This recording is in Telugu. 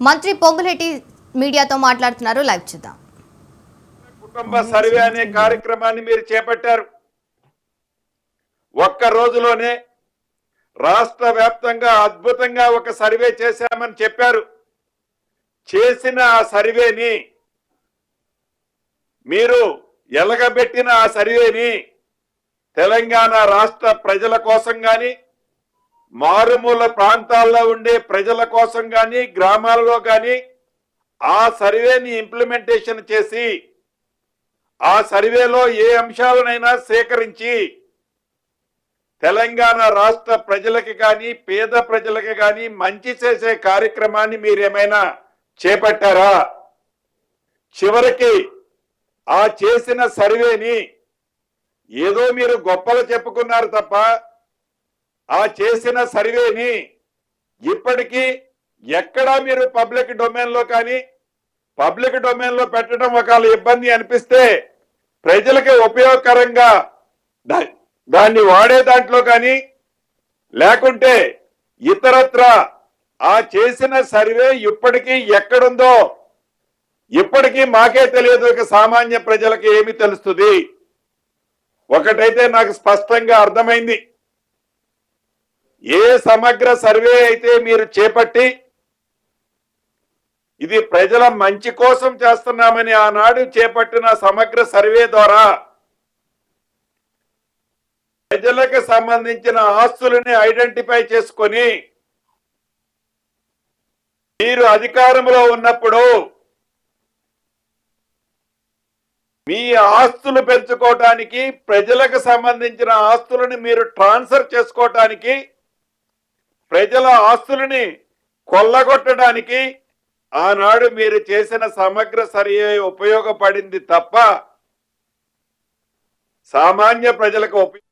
మంత్రి పొంగులెట్టి మీడియాతో మాట్లాడుతున్నారు. లైవ్ చూద్దాం. కుటుంబ సర్వే అనే కార్యక్రమాన్ని మీరు చేపట్టారు. ఒక్క రోజులోనే రాష్ట్ర వ్యాప్తంగా అద్భుతంగా ఒక సర్వే చేశామని చెప్పారు. చేసిన ఆ సర్వేని మీరు ఎలగబెట్టిన ఆ సర్వేని తెలంగాణ రాష్ట్ర ప్రజల కోసం కానీ మారుమూల ప్రాంతాల్లో ఉండే ప్రజల కోసం కానీ గ్రామాలలో కానీ ఆ సర్వేని ఇంప్లిమెంటేషన్ చేసి ఆ సర్వేలో ఏ అంశాలనైనా సేకరించి తెలంగాణ రాష్ట్ర ప్రజలకి కానీ పేద ప్రజలకి కానీ మంచి చేసే కార్యక్రమాన్ని మీరేమైనా చేపట్టారా? చివరికి ఆ చేసిన సర్వేని ఏదో మీరు గొప్పలు చెప్పుకున్నారు తప్ప ఆ చేసిన సర్వేని ఇప్పటికీ ఎక్కడా మీరు పబ్లిక్ డొమైన్లో కానీ పబ్లిక్ డొమైన్లో పెట్టడం ఒకవేళ ఇబ్బంది అనిపిస్తే ప్రజలకి ఉపయోగకరంగా దాన్ని వాడే దాంట్లో కానీ లేకుంటే ఇతరత్ర ఆ చేసిన సర్వే ఇప్పటికీ ఎక్కడుందో ఇప్పటికీ మాకే తెలియదు ఇక సామాన్య ప్రజలకి ఏమి తెలుస్తుంది. ఒకటైతే నాకు స్పష్టంగా అర్థమైంది. ఏ సమగ్ర సర్వే అయితే మీరు చేపట్టి ఇది ప్రజల మంచి కోసం చేస్తున్నామని ఆనాడు చేపట్టిన సమగ్ర సర్వే ద్వారా ప్రజలకు సంబంధించిన ఆస్తులని ఐడెంటిఫై చేసుకొని మీరు అధికారంలో ఉన్నప్పుడు మీ ఆస్తులు పెంచుకోవటానికి ప్రజలకు సంబంధించిన ఆస్తులను మీరు ట్రాన్స్ఫర్ చేసుకోవటానికి ప్రజల ఆస్తులని కొల్లగొట్టడానికి ఆనాడు మీరు చేసిన సమగ్ర సర్వే ఉపయోగపడింది తప్ప సామాన్య ప్రజలకు ఉపయోగ